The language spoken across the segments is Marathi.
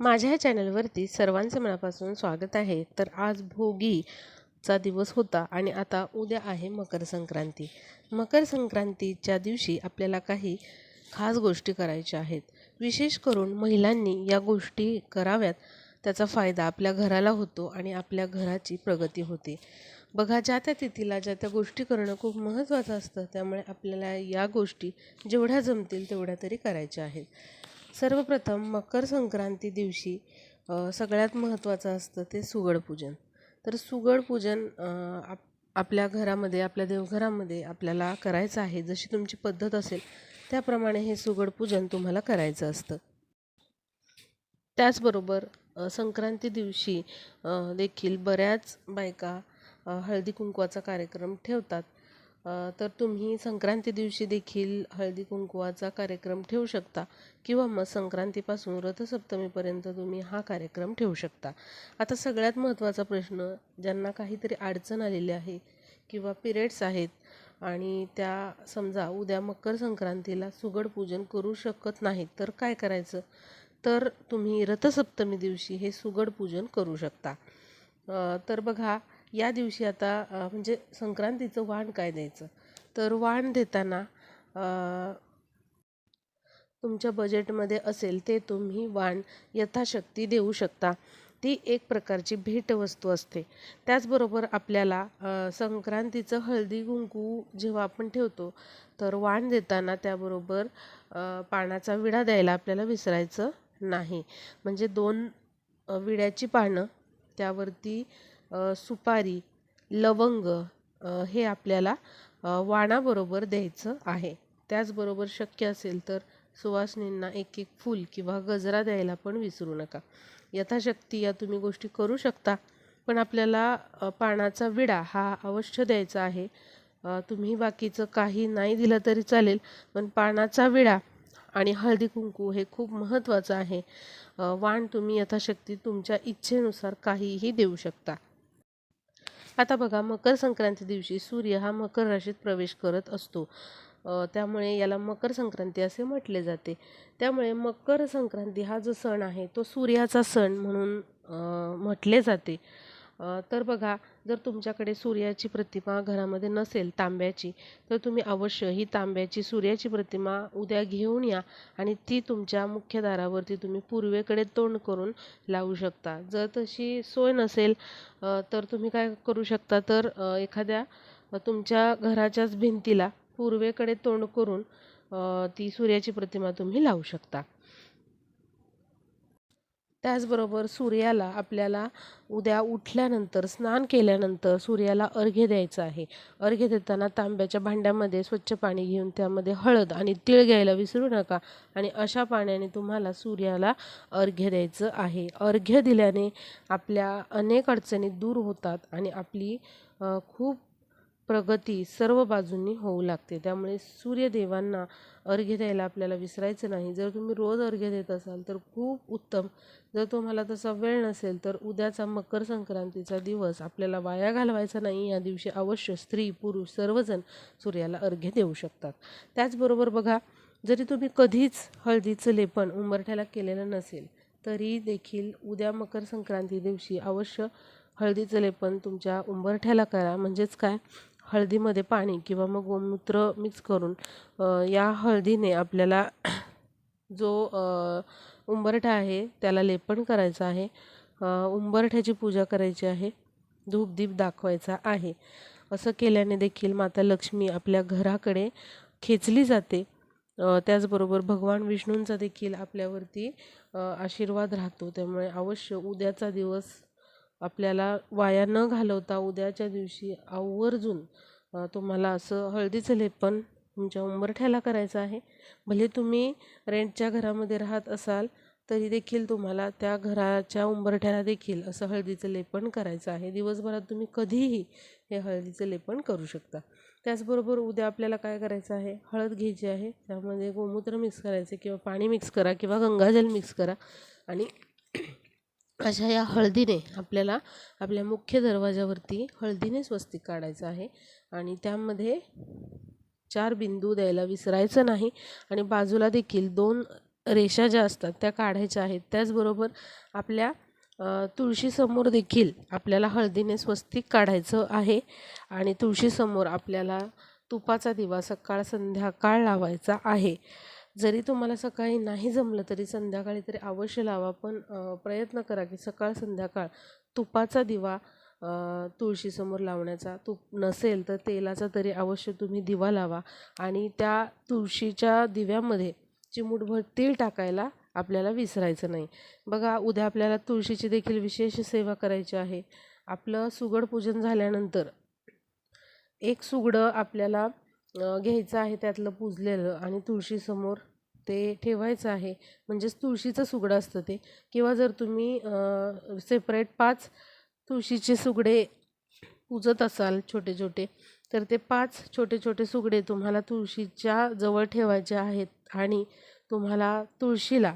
माझ्या या चॅनलवरती सर्वांचं मनापासून स्वागत आहे. तर आज भोगीचा दिवस होता आणि आता उद्या आहे मकर संक्रांती. मकर संक्रांतीच्या दिवशी आपल्याला काही खास गोष्टी करायच्या आहेत. विशेष करून महिलांनी या गोष्टी कराव्यात. त्याचा फायदा आपल्या घराला होतो आणि आपल्या घराची प्रगती होते. बघा ज्या त्या तिथीला ज्या त्या गोष्टी करणं खूप महत्त्वाचं असतं त्यामुळे आपल्याला या गोष्टी जेवढ्या जमतील तेवढ्या तरी करायच्या आहेत. सर्वप्रथम मकर संक्रांती दिवशी सगळ्यात महत्त्वाचं असतं ते सुगडपूजन तर सुगडपूजन पूजन आप आपल्या घरामध्ये आपल्या देवघरामध्ये आपल्याला करायचं आहे. जशी तुमची पद्धत असेल त्याप्रमाणे हे सुगडपूजन तुम्हाला करायचं असतं. त्याचबरोबर संक्रांती दिवशी देखील बऱ्याच बायका हळदी कुंकवाचा कार्यक्रम ठेवतात. तर तुम्ही संक्रांती दिवशी देखील हळदी कुंकवाचा कार्यक्रम ठेवू शकता किंवा मग संक्रांतीपासून रथसप्तमीपर्यंत तुम्ही हा कार्यक्रम ठेवू शकता. आता सगळ्यात महत्त्वाचा प्रश्न ज्यांना काहीतरी अडचण आलेली आहे किंवा पिरियड्स आहेत आणि त्या समजा उद्या मकर संक्रांतीला सुगड पूजन करू शकत नाहीत तर काय करायचं? तर तुम्ही रथसप्तमी दिवशी हे सुगड पूजन करू शकता. तर बघा या दिवशी आता म्हणजे संक्रांतीचं वाण काय द्यायचं? तर वाण देताना तुमच्या बजेटमध्ये असेल ते तुम्ही वाण यथाशक्ती देऊ शकता. ती एक प्रकारची भेटवस्तू असते. त्याचबरोबर आपल्याला संक्रांतीचं हळदी कुंकू जेव्हा आपण ठेवतो तर वाण देताना त्याबरोबर पानाचा विडा द्यायला आपल्याला विसरायचं नाही. म्हणजे दोन विड्याची पानं त्यावरती सुपारी लवंग हे आपल्याला वाणाबरोबर द्यायचं आहे. त्याचबरोबर शक्य असेल तर सुवासिनींना एक एक फूल किंवा गजरा द्यायला पण विसरू नका. यथाशक्ती या तुम्ही गोष्टी करू शकता पण आपल्याला पानाचा विडा हा अवश्य द्यायचा आहे. तुम्ही बाकीचं काही नाही दिलं तरी चालेल पण पानाचा विडा आणि हळदी कुंकू हे खूप महत्त्वाचं आहे. वाण तुम्ही यथाशक्ती तुमच्या इच्छेनुसार काहीही देऊ शकता. आता बघा मकर संक्रांती दिवशी सूर्य हा मकर राशीत प्रवेश करत असतो. त्यामुळे याला मकर संक्रांती असे म्हटले जाते. त्यामुळे मकर संक्रांती हा जो सण आहे तो सूर्याचा सण म्हणून म्हटले जाते. तर बघा जर तुमच्याकडे सूर्याची प्रतिमा घरामध्ये नसेल तांब्याची तर तुम्ही अवश्य ही तांब्याची सूर्याची प्रतिमा उद्या घेऊन या आणि ती तुमच्या मुख्य दारावरती तुम्ही पूर्वेकडे तोंड करून लावू शकता. जर तशी सोय नसेल तर तुम्ही काय करू शकता? तर एखाद्या तुमच्या घराच्याच भिंतीला पूर्वेकडे तोंड करून ती सूर्याची प्रतिमा तुम्ही लावू शकता. त्याचबरोबर सूर्याला आपल्याला उद्या उठल्यानंतर स्नान केल्यानंतर सूर्याला अर्घ्य द्यायचं आहे. अर्घ्य देताना तांब्याच्या भांड्यामध्ये स्वच्छ पाणी घेऊन त्यामध्ये हळद आणि तीळ घ्यायला विसरू नका आणि अशा पाण्याने तुम्हाला सूर्याला अर्घ्य द्यायचं आहे. अर्घ्य दिल्याने आपल्या अनेक अडचणी दूर होतात आणि आपली खूप प्रगती सर्व बाजूंनी होऊ लागते. त्यामुळे सूर्यदेवांना अर्घ्य द्यायला आपल्याला विसरायचं नाही. जर तुम्ही रोज अर्घ्य देत असाल तर खूप उत्तम. जर तुम्हाला तसा वेळ नसेल तर उद्याचा मकर संक्रांतीचा दिवस आपल्याला वाया घालवायचा नाही. या दिवशी अवश्य स्त्री पुरुष सर्वजण सूर्याला अर्घ्य देऊ शकतात. त्याचबरोबर बघा जरी तुम्ही कधीच हळदीचं लेपन उंबरठ्याला केलेलं नसेल तरी देखील उद्या मकर संक्रांती दिवशी अवश्य हळदीचं लेपन तुमच्या उंबरठ्याला करा. म्हणजेच काय? हळदीमध्ये पाणी किंवा मग गोमूत्र मिक्स करून या हळदीने आपल्याला जो उंबरठा आहे त्याला लेपन करायचं आहे. उंबरठ्याची पूजा करायची आहे. धूपदीप दाखवायचा आहे. असं केल्याने देखील माता लक्ष्मी आपल्या घराकडे खेचली जाते. त्याचबरोबर भगवान विष्णूंचा देखील आपल्यावरती आशीर्वाद राहतो. त्यामुळे अवश्य उद्याचा दिवस आपल्याला वाया न घालवता उद्याच्या दिवशी आवर्जून तुम्हाला असं हळदीचं लेपन तुमच्या उंबरठ्याला करायचं आहे. भले तुम्ही रेंटच्या घरामध्ये राहत असाल तरी देखील तुम्हाला त्या घराच्या उंबरठ्याला देखील असं हळदीचं लेपन करायचं आहे. दिवसभरात तुम्ही कधीही हे हळदीचं लेपन करू शकता. त्याचबरोबर उद्या आपल्याला काय करायचं आहे? हळद घ्यायची आहे. त्यामध्ये गोमूत्र मिक्स करायचं किंवा पाणी मिक्स करा किंवा गंगाजल मिक्स करा आणि अशा या हळदीने आपल्याला आपल्या मुख्य दरवाजावरती हळदीने स्वस्तिक काढायचं आहे. आणि त्यामध्ये चार बिंदू द्यायला विसरायचं नाही. आणि बाजूला देखील दोन रेषा ज्या असतात त्या काढायच्या आहेत. त्याचबरोबर आपल्या तुळशीसमोर देखील आपल्याला हळदीने स्वस्तिक काढायचं आहे. आणि तुळशीसमोर आपल्याला तुपाचा दिवा सकाळ संध्याकाळ लावायचा आहे. जरी तुम्हाला सकाळी नाही जमलं तरी संध्याकाळी तरी अवश्य लावा पण प्रयत्न करा की सकाळ संध्याकाळ तुपाचा दिवा तुळशीसमोर लावण्याचा. तूप नसेल तर तेलाचा तरी अवश्य तुम्ही दिवा लावा आणि त्या तुळशीच्या दिव्यामध्ये चिमूटभर तीळ टाकायला आपल्याला विसरायचं नाही. बघा उद्या आपल्याला तुळशीची देखील विशेष सेवा करायची आहे. आपलं सुगड पूजन झाल्यानंतर एक सुगडं आपल्याला घ्यायचं आहे त्यातलं पुजलेलं आणि तुळशीसमोर ते ठेवायचं आहे. म्हणजेच तुळशीचं सुगडं असतं ते. किंवा जर तुम्ही सेपरेट पाच तुळशीचे सुगडे पूजत असाल छोटे छोटे तर ते पाच छोटे छोटे सुगडे तुम्हाला तुळशीच्या जवळ ठेवायचे आहेत आणि तुम्हाला तुळशीला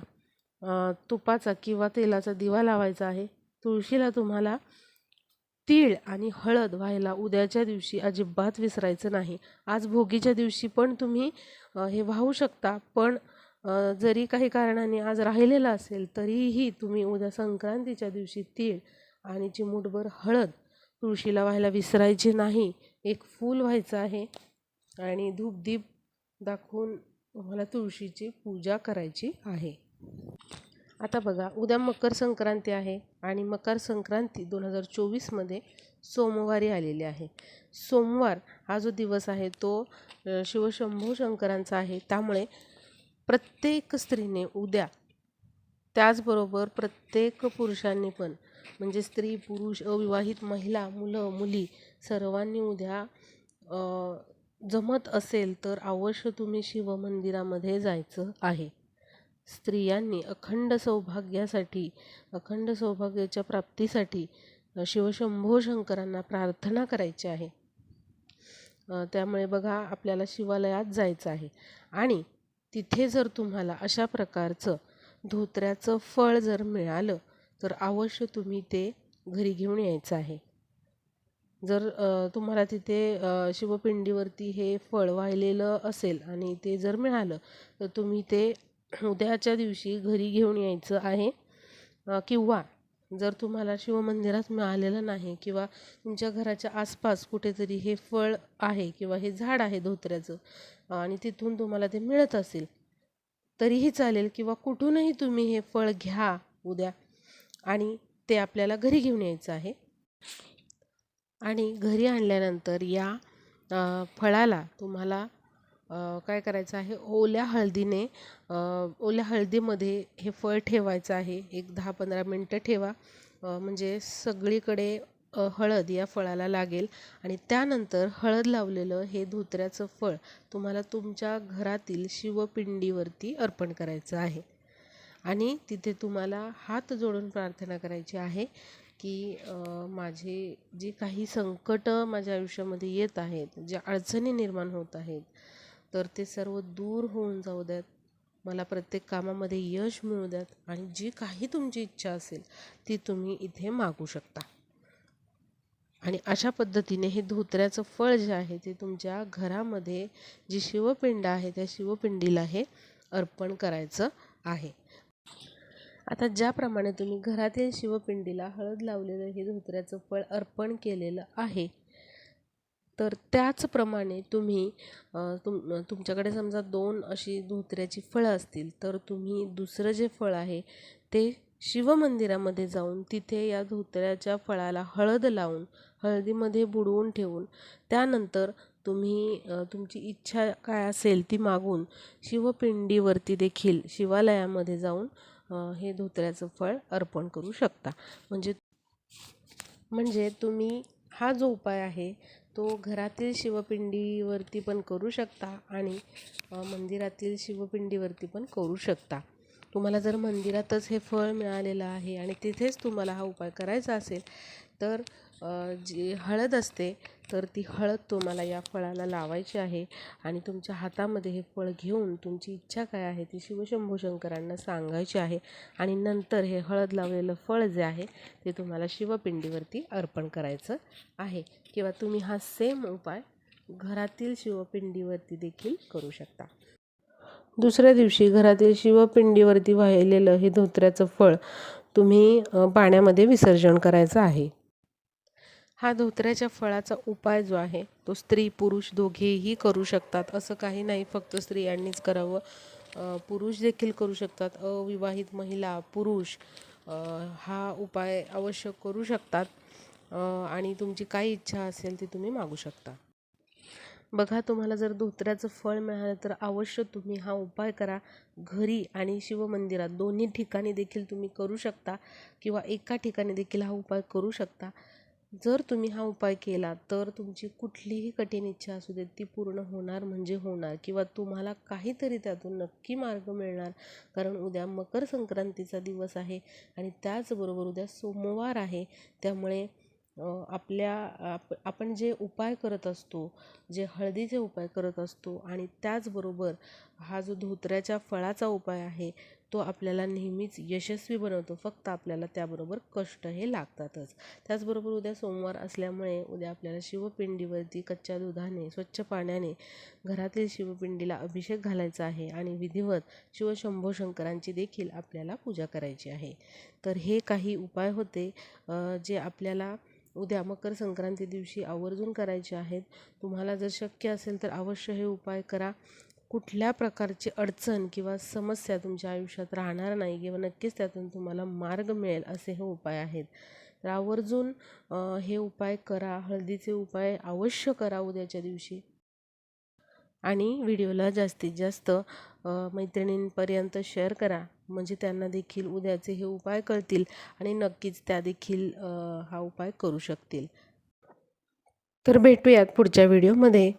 तुपाचा किंवा तेलाचा दिवा लावायचा आहे. तुळशीला तुम्हाला तीळ आणि हळद व्हायला उद्याच्या दिवशी अजिबात विसरायचं नाही. आज भोगीच्या दिवशी पण तुम्ही हे वाहू शकता पण जरी काही कारणाने आज राहिलेलं असेल तरीही तुम्ही उद्या संक्रांतीच्या दिवशी तीळ आणि चिमूटभर हळद तुळशीला व्हायला विसरायची नाही. एक फूल व्हायचं आहे आणि धूपदीप दाखवून तुम्हाला तुळशीची पूजा करायची आहे. आता बघा उद्या मकर संक्रांती आहे आणि मकर संक्रांती दोन हजार चोवीसमध्ये सोमवारी आलेली आहे. सोमवार हा जो दिवस आहे तो शिवशंभू शंकरांचा आहे. त्यामुळे प्रत्येक स्त्रीने उद्या त्याचबरोबर प्रत्येक पुरुषांनी पण म्हणजे स्त्री पुरुष अविवाहित महिला मुलं मुली सर्वांनी उद्या जमत असेल तर अवश्य तुम्ही शिवमंदिरामध्ये जायचं आहे. स्त्रियांनी अखंड सौभाग्यासाठी अखंड सौभाग्याच्या प्राप्तीसाठी शिवशंभो शंकरांना प्रार्थना करायची आहे. त्यामुळे बघा आपल्याला शिवालयात जायचं आहे. आणि तिथे जर तुम्हाला अशा प्रकारचं धोत्र्याचं फळ जर मिळालं तर अवश्य तुम्ही ते घरी घेऊन यायचं आहे. जर तुम्हाला तिथे शिवपिंडीवरती हे फळ वाहिलेलं असेल आणि ते जर मिळालं तर तुम्ही ते उद्याच्या दिवशी घरी घेऊन यायचं आहे. किंवा जर तुम्हाला शिवमंदिरात मिळालेलं नाही किंवा तुमच्या घराच्या आसपास कुठेतरी हे फळ आहे किंवा हे झाड आहे धोत्र्याचं आणि तिथून तुम्हाला ते मिळत असेल तरीही चालेल किंवा कुठूनही तुम्ही हे फळ घ्या उद्या आणि ते आपल्याला घरी घेऊन यायचं आहे. आणि घरी आणल्यानंतर या फळाला तुम्हाला काय करायचं आहे? ओल्या हळदीने ओल्या हळदीमध्ये हे फळ ठेवायचं आहे. एक दहा पंधरा मिनटं ठेवा. म्हणजे सगळीकडे हळद या फळाला लागेल. आणि त्यानंतर हळद लावलेलं हे धोत्र्याचं फळ तुम्हाला तुमच्या घरातील शिवपिंडीवरती अर्पण करायचं आहे. आणि तिथे तुम्हाला हात जोडून प्रार्थना करायची आहे की माझे जी काही संकटं माझ्या आयुष्यामध्ये येत आहेत ज्या अडचणी निर्माण होत आहेत तर ते सर्व दूर होऊन जाऊ द्यात. मला प्रत्येक कामामध्ये यश मिळू द्यात आणि जी काही तुमची इच्छा असेल ती तुम्ही इथे मागू शकता. आणि अशा पद्धतीने हे धोत्र्याचं फळ जे आहे ते तुमच्या घरामध्ये जी शिवपिंड आहे त्या शिवपिंडीला हे अर्पण करायचं आहे. आता ज्याप्रमाणे तुम्ही घरातील शिवपिंडीला हळद लावलेलं हे धोत्र्याचं फळ अर्पण केलेलं आहे तर त्याचप्रमाणे तुम्ही तुम तुमच्याकडे समजा दोन अशी धोत्र्याची फळं असतील तर तुम्ही दुसरं जे फळ आहे ते शिवमंदिरामध्ये जाऊन तिथे या धोत्र्याच्या फळाला हळद लावून हळदीमध्ये बुडवून ठेवून त्यानंतर तुम्ही तुमची इच्छा काय असेल ती मागून शिवपिंडीवरती देखील शिवालयामध्ये जाऊन हे धोत्र्याचं फळ अर्पण करू शकता. म्हणजे म्हणजे तुम्ही हा जो उपाय आहे तो घरातील शिवपिंडीवरती पण करू शकता आणि मंदिरातील शिवपिंडीवरती पण करू शकता. तुम्हाला जर मंदिरातच हे फळ मिळालेलं आहे आणि तिथेच तुम्हाला हा उपाय करायचा असेल तर जी हळद असते तर ती हळद तुम्हाला या फळाला लावायची आहे आणि तुमच्या हातामध्ये हे फळ घेऊन तुमची इच्छा काय आहे ती शिवशंभू शंकरांना सांगायची आहे आणि नंतर हे हळद लावलेलं फळ जे आहे ते तुम्हाला शिवपिंडीवरती अर्पण करायचं आहे. किंवा तुम्ही हा सेम उपाय घरातील शिवपिंडीवरती देखील करू शकता. दुसऱ्या दिवशी घरातील शिवपिंडीवरती वाहिलेलं हे धोत्र्याचं फळ तुम्ही पाण्यामध्ये विसर्जन करायचं आहे. हा धोत्र्याच्या फळाचा उपाय जो आहे तो स्त्री पुरुष दोघेही करू शकतात. असं काही नाही फक्त स्त्रियांनीच करावं. पुरुष देखील करू शकतात. अविवाहित महिला पुरुष हा उपाय अवश्य करू शकतात. आणि तुमची काय इच्छा असेल ती तुम्ही मागू शकता. बघा तुम्हाला जर धोत्र्याचं फळ मिळालं तर अवश्य तुम्ही हा उपाय करा. घरी आणि शिवमंदिरात दोन्ही ठिकाणी देखील तुम्ही करू शकता किंवा एका ठिकाणी देखील हा उपाय करू शकता. जर तुम्ही हा उपाय केला तर तुमची कुठलीही कठीण इच्छा असू दे ती पूर्ण होणार म्हणजे होणार किंवा तुम्हाला काहीतरी त्यातून नक्की मार्ग मिळणार. कारण उद्या मकर संक्रांतीचा दिवस आहे आणि त्याचबरोबर उद्या सोमवार आहे. त्यामुळे आपल्या आप आपण जे उपाय करत असतो जे हळदीचे उपाय करत असतो आणि त्याचबरोबर हा जो धोत्र्याच्या फळाचा उपाय आहे तो आपल्याला नेहमीच यशस्वी बनवतो. फक्त आपल्याला त्याबरोबर कष्ट हे लागतातच. त्याचबरोबर उद्या सोमवार असल्यामुळे उद्या आपल्याला शिवपिंडीवरती कच्च्या दुधाने स्वच्छ पाण्याने घरातील शिवपिंडीला अभिषेक घालायचा आहे आणि विधिवत शिवशंभो शंकरांची देखील आपल्याला पूजा करायची आहे. तर हे काही उपाय होते जे आपल्याला उद्या मकर संक्रांती दिवशी आवर्जून करायचे आहेत. तुम्हाला जर शक्य असेल तर अवश्य हे उपाय करा. कुठल्या प्रकारची अडचण किंवा समस्या तुमच्या आयुष्यात राहणार नाही किंवा नक्कीच त्यातून तुम्हाला मार्ग मिळेल असे हे उपाय आहेत. तर आवर्जून हे उपाय करा हळदीचे उपाय अवश्य करा उद्याच्या दिवशी. आणि व्हिडिओला जास्तीत जास्त मैत्रिणींपर्यंत शेअर करा. म्हणजे त्यांना देखील उद्याचे हे उपाय कळतील आणि नक्कीच त्या देखील हा उपाय करू शकतील. तर भेटूयात पुढच्या व्हिडिओमध्ये.